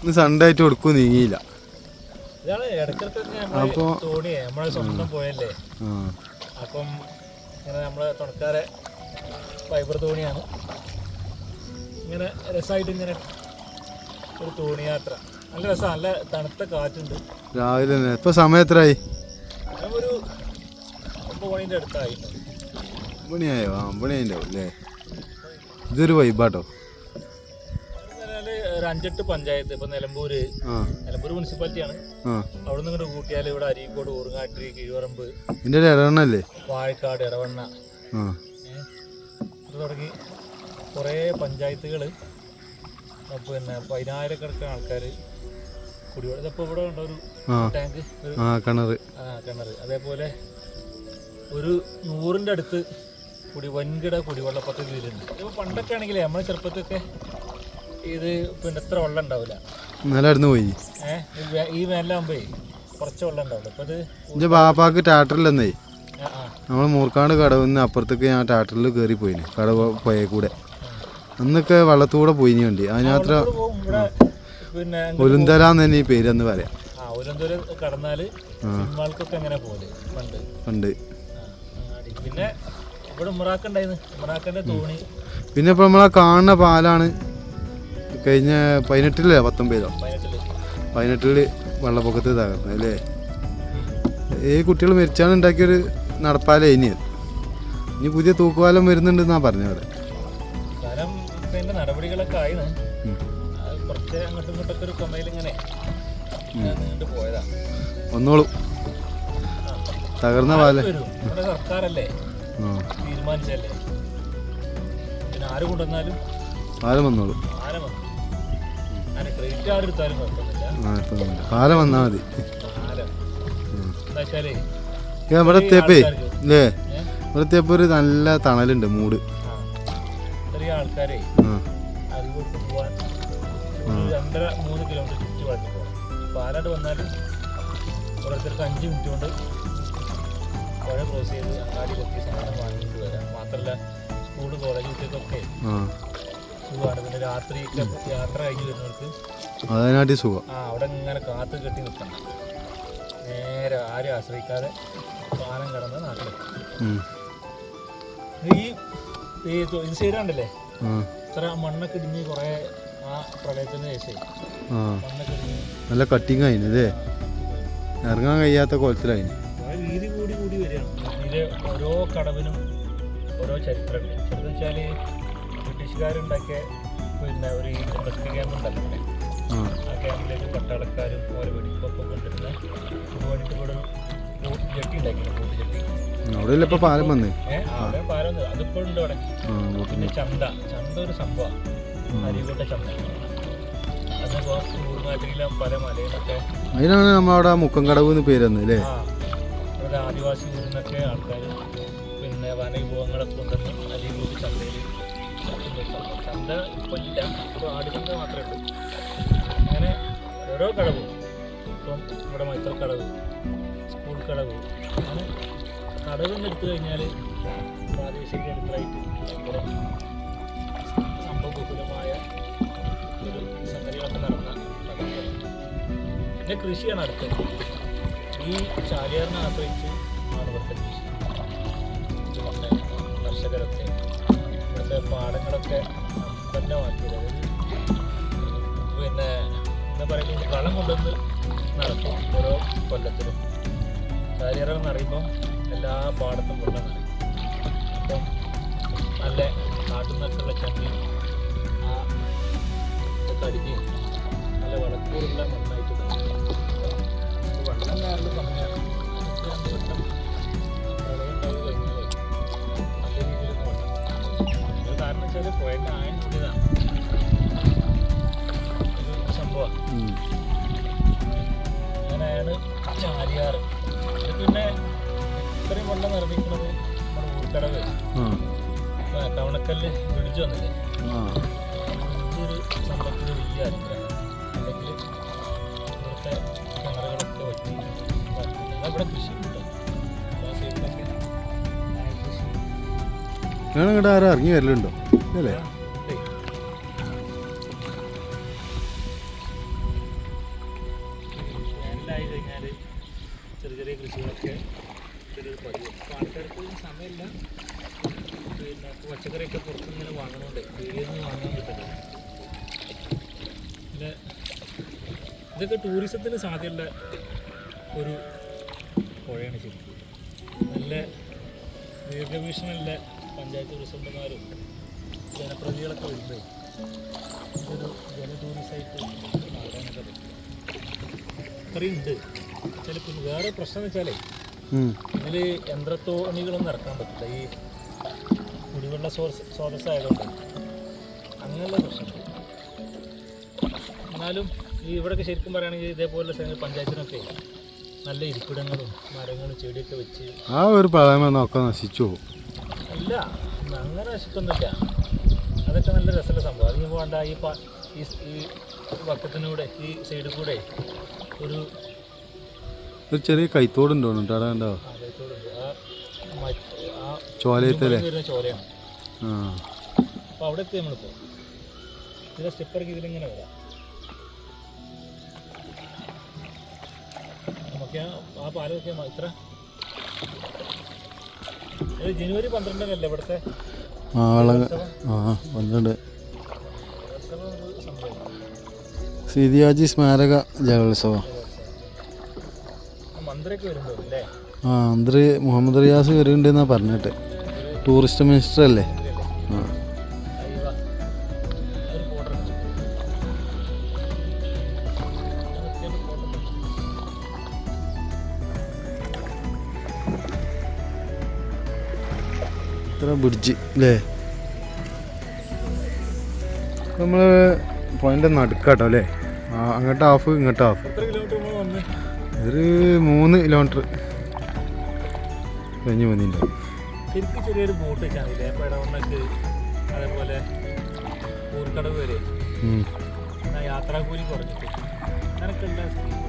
ഇന്ന് സൺഡേ ആയിട്ട് കൊടുക്കും നീങ്ങിയില്ല. അപ്പോ സ്വന്തം പോയല്ലേ? അപ്പം ഇങ്ങനെ നമ്മളെ തുണക്കാരെ ഫൈബർ തോണിയാണ്. ഇങ്ങനെ രസമായിട്ട് ഇങ്ങനെ ഒരു നല്ല രസമാണ് നല്ല തണുത്ത കാറ്റുണ്ട്. രാവിലെ തന്നെ. ഇപ്പൊ സമയം എത്രയായി? ഒരു ഒമ്പത് അല്ലേ? ഇതൊരു വൈബാട്ടോ അഞ്ചെട്ട് പഞ്ചായത്ത് ഇപ്പൊ നിലമ്പൂര്. നിലമ്പൂർ മുനിസിപ്പാലിറ്റിയാണ്. അവിടെ നിന്ന് ഇങ്ങോട്ട് കൂട്ടിയാൽ ഇവിടെ അരീക്കോട് ഊർങ്ങാട്ടി കീഴ്വറമ്പ് ഒരു ഇടവണ്ണല്ലേ? വാഴക്കാട് ഏ, ഇത് തുടങ്ങി കുറേ പഞ്ചായത്തുകൾ പിന്നെ പതിനായിരക്കണക്കിന് ആൾക്കാർ കുടിവെള്ളം. ഇപ്പൊ ഇവിടെ ഉണ്ട് ഒരു ടാങ്ക് ഒരു ആ കിണർ അതേപോലെ ഒരു നൂറിന്റെ അടുത്ത് കുടി വൻകിട കുടിവെള്ള പദ്ധതി വരുന്നുണ്ട് ഇപ്പോൾ പണ്ടൊക്കെ ആണെങ്കിൽ നമ്മളെ ചെറുപ്പത്തൊക്കെ ഇത് പിന്നെ എത്ര വെള്ളം ഉണ്ടാവില്ല. ഇന്നലെ പോയി. ഈ വേനലാകുമ്പോ കുറച്ച് വെള്ളം ഉണ്ടാവില്ല ഇത് എന്റെ ബാപ്പാക്ക് ആ നമ്മൾ മൂർക്കാട് കടവിന്ന് അപ്പുറത്തേക്ക് ഞാൻ ടാറ്ററിൽ കയറി പോയിന്. കടവ് പോയ കൂടെ അന്നൊക്കെ വെള്ളത്തൂടെ പോയിനി വണ്ടി. അതിനത്ര എന്ന് ഒലുന്തരാന്ന് തന്നെ ഈ പേര് എന്ന് പറയാം. പണ്ട്. പിന്നെ ഇവിടെ തോണി. പിന്നെ ഇപ്പൊ നമ്മളെ കാണുന്ന പാലാണ്. കഴിഞ്ഞ പതിനെട്ടിലേ പത്തൊമ്പതിലോ? പതിനെട്ടിൽ വെള്ളപ്പൊക്കത്തിൽ വെള്ളപ്പൊക്കത്ത് തകർന്നത് അല്ലേ? ഈ കുട്ടികൾ മരിച്ചാണ് ഉണ്ടാക്കിയൊരു നടപ്പാലേ ഇനി. ഇനി പുതിയ തൂക്കുപാലം വരുന്നുണ്ടെന്നാ പറഞ്ഞു അവിടെ നടപടികളൊക്കെ കുറച്ച് അങ്ങോട്ടും ഇങ്ങോട്ടൊക്കെ ഒരു പോയതാ. വന്നോളും. തകർന്ന പാല. സർക്കാരല്ലേ? തീരുമാനിച്ചല്ലേ? പിന്നെ ആര് കൊണ്ടുവന്നാലും പാലം വന്നോളൂ. വന്നു പാലം വന്നാൽ മതി. ഇവിടെ എത്തിയപ്പേ ഇല്ലേ? ഇവിടെ എത്തിയപ്പോ ഒരു നല്ല തണലുണ്ട് മൂട്. അഞ്ച് മിനിറ്റ് കൊണ്ട് പുഴ ക്രോസ് ചെയ്ത് അങ്ങാടിയിലെത്തി സാധനം വാങ്ങിയിട്ട് വരാം. മാത്രമല്ല കോളേജ് കുട്ടികൾക്കൊക്കെ സുഖമാണ്. പിന്നെ രാത്രിയൊക്കെ യാത്ര കഴിഞ്ഞ് വരുന്നവർക്ക് അതിനാട്ടി സുഖം. ആ അവിടെ ഇങ്ങനെ കാത്ത് കെട്ടി നിൽക്കണം. നേരെ ആരും ആശ്രയിക്കാതെ പാലം കടന്ന് നാട്ടിലെത്തും ഈ ഈ ഇത് സൈഡാണ്ടല്ലേ ഇത്ര മണ്ണൊക്കെ ഇടിഞ്ഞ് കുറേ ആ പ്രളയത്തിന് ശേഷം ആ. മണ്ണൊക്കെ ഇടിഞ്ഞ്. നല്ല കട്ടിങ് ആയിന് അല്ലേ ഇറങ്ങാൻ കഴിയാത്ത കോലത്തിലായിന്. വീതി കൂടി കൂടി വരികയാണ്. ഇതിലെ ഓരോ കടവിനും ഓരോ ചരിത്രമുണ്ട് ചെറുതെന്ന് വെച്ചാൽ ബ്രിട്ടീഷുകാരുണ്ടാക്കിയ പിന്നെ ഒരു ഇൻഡസ്ട്രി ക്യാമ്പ് ഉണ്ടല്ലോ ഇവിടെ ആ ക്യാമ്പിലേക്ക് പട്ടാളക്കാരും ഓരോ വെടിപ്പൊക്കെ കൊണ്ടിരുന്ന വേണ്ടിയിട്ട് ഇവിടെ ഒരു ജെട്ടി ഉണ്ടാക്കിയില്ല ബോട്ട് ജെട്ടി. അവിടെ ഇപ്പൊ പാലം വന്ന്? അവിടെ പാലം അതിപ്പോഴുണ്ട് അവിടെ. പിന്നെ ചന്ത. ചന്ത ഒരു സംഭവം. അരികോട്ട ചന്ത. പല അതിനാണ് നമ്മളവിടെ മുക്കം കടവ് എന്ന് പേര് വന്നത് അല്ലേ? ആ. അവിടെ ആദിവാസി ഊരിൽ ആൾക്കാർ പിന്നെ വനവിഭവങ്ങളൊക്കെ ഉണ്ടെന്ന് അരികോട്ട് ചന്തയിൽ ചന്ത ഇപ്പോൾ ഇല്ല. ഇപ്പോൾ ആടുചന്ത മാത്രമേ ഉള്ളൂ. അങ്ങനെ ഓരോ കടവും ഇപ്പം ഇവിടെ മൈത്ര കടവ് സ്കൂൾ കടവ് അങ്ങനെ കടവെന്ന് എടുത്തു കഴിഞ്ഞാൽ പ്രാദേശിക ചരിത്രമായിട്ട് ഭയങ്കര സംഭവബഹുലമായ ഒരു സംഗതികളൊക്കെ നടന്ന. പിന്നെ കൃഷിയാണ് അടുത്തത്. ഈ ചാലിയാറിനെ ആശ്രയിച്ച് വളം കൊണ്ടുവന്ന് നടക്കും ഓരോ കൊല്ലത്തിലും. ചാലിയാറ് നിറയുമ്പോൾ എല്ലാ പാടത്തും വെള്ളം നിറയും അപ്പം നല്ല കാട്ടിൽ നിന്നൊക്കെയുള്ള ചങ്ങി ആ കടിഞ്ഞ് നല്ല വളക്കൂറുള്ള മണ്ണായിട്ട് വെള്ളം കാരണം കമ്മിയാണ് ചാലിയാറ് ഇത് പിന്നെ ഇത്രയും വെള്ളം നിർമ്മിക്കുന്നത് നമ്മുടെ ഊർക്കടവ് കവണക്കല്ല് പിടിച്ചു വന്നില്ലേ? ഇതൊരു സമ്പത്തിന് വലിയ അനുഗ്രഹം അല്ലെങ്കിൽ ഇവിടുത്തെ കിണറുകളൊക്കെ വറ്റി അവിടെ ഇവിടെ കൃഷി ഉണ്ട് ആ സൈഡിലൊക്കെ. ആയ കൃഷി ഞാൻ ഇങ്ങോട്ട് ആരും ഇറങ്ങി വരലുണ്ടോ? അല്ലേ കഴിഞ്ഞാൽ ചെറിയ ചെറിയ കൃഷികളൊക്കെ ചെറിയൊരു പതിവ്. അപ്പോൾ ആൾക്കാർക്ക് സമയമില്ല. പിന്നെ പച്ചക്കറിയൊക്കെ പുറത്തുനിന്ന് ഇങ്ങനെ വാങ്ങണോണ്ട് വീടിൽ നിന്ന് വാങ്ങാൻ കിട്ടില്ല പിന്നെ ഇതൊക്കെ ടൂറിസത്തിന് സാധ്യതയുള്ള ഒരു പുഴയാണ് ശരിക്കും. നല്ല ദീർഘവീക്ഷണമുള്ള പഞ്ചായത്ത് പ്രസിഡന്റുമാരും ജനപ്രതികളൊക്കെ വരുമ്പോൾ ഇതൊരു ജന ടൂറിസമായിട്ട് മാറാനൊക്കെ പറ്റും. ഇത്രയും ഉണ്ട്. വെച്ചാൽ പിന്നെ വേറെ പ്രശ്നം എന്ന് വെച്ചാലേ ഇതിൽ യന്ത്രത്തോണികളൊന്നും ഇറക്കാൻ പറ്റില്ല. ഈ കുടിവെള്ള സോഴ്സ് സ്രോതസ് ആയതുകൊണ്ട് അങ്ങനെയുള്ള പ്രശ്നം എന്നാലും ഈ ഇവിടെയൊക്കെ ശരിക്കും പറയുകയാണെങ്കിൽ ഇതേപോലെ സ്ഥലങ്ങൾ പഞ്ചായത്തിനൊക്കെ നല്ല ഇരിപ്പിടങ്ങളും മരങ്ങളും ചെടിയൊക്കെ വെച്ച് ആ ഒരു പ്രളയം വന്നൊക്കെ നശിച്ചു അല്ല അങ്ങനെ നശിക്കൊന്നുമില്ല അതൊക്കെ നല്ല രസമുള്ള സംഭവം. അതിന് പോകണ്ട ഈ ഈ വക്കത്തിനൂടെ ഈ സൈഡിൽ കൂടെ ഒരു ഒരു ചെറിയ കൈത്തോടുണ്ട് തോന്നുന്നുണ്ട് അവിടെ ഉണ്ടോ. ചോലയത്തല്ലേ ആ അപ്പോൾ അവിടെ എത്തി നമ്മളിപ്പോൾ ഇതിലെ സ്റ്റെപ്പർക്ക് ഇതിലിങ്ങനെ വരാം. നമുക്ക് ആ- ആ പാലമൊക്കെ മ- ഇത്ര. ജനുവരി പന്ത്രണ്ടിനല്ലേ ഇവിടുത്തെ? പന്ത്രണ്ട്. സ്മാരക ജലോത്സവം. ആ മന്ത്രി മുഹമ്മദ് റിയാസ് വരുന്നുണ്ടെന്നാണ് പറഞ്ഞിട്ട്. ടൂറിസ്റ്റ് മിനിസ്റ്റർ അല്ലേ? ആ. ഇത്ര ബ്രിഡ്ജ് അല്ലേ നമ്മൾ പോയിന്റ് നടുക്കാട്ടോ അല്ലേ? അങ്ങോട്ട് ഹാഫ് ഇങ്ങോട്ട് ഹാഫ് ഒരു മൂന്ന് കിലോമീറ്റർ കഴിഞ്ഞ് വന്നിട്ടുണ്ട്. ശരിക്കും ചെറിയൊരു ബോട്ട് അതേപോലെ വരെ. യാത്രാക്കൂലി കുറഞ്ഞിട്ട്. സ്കീം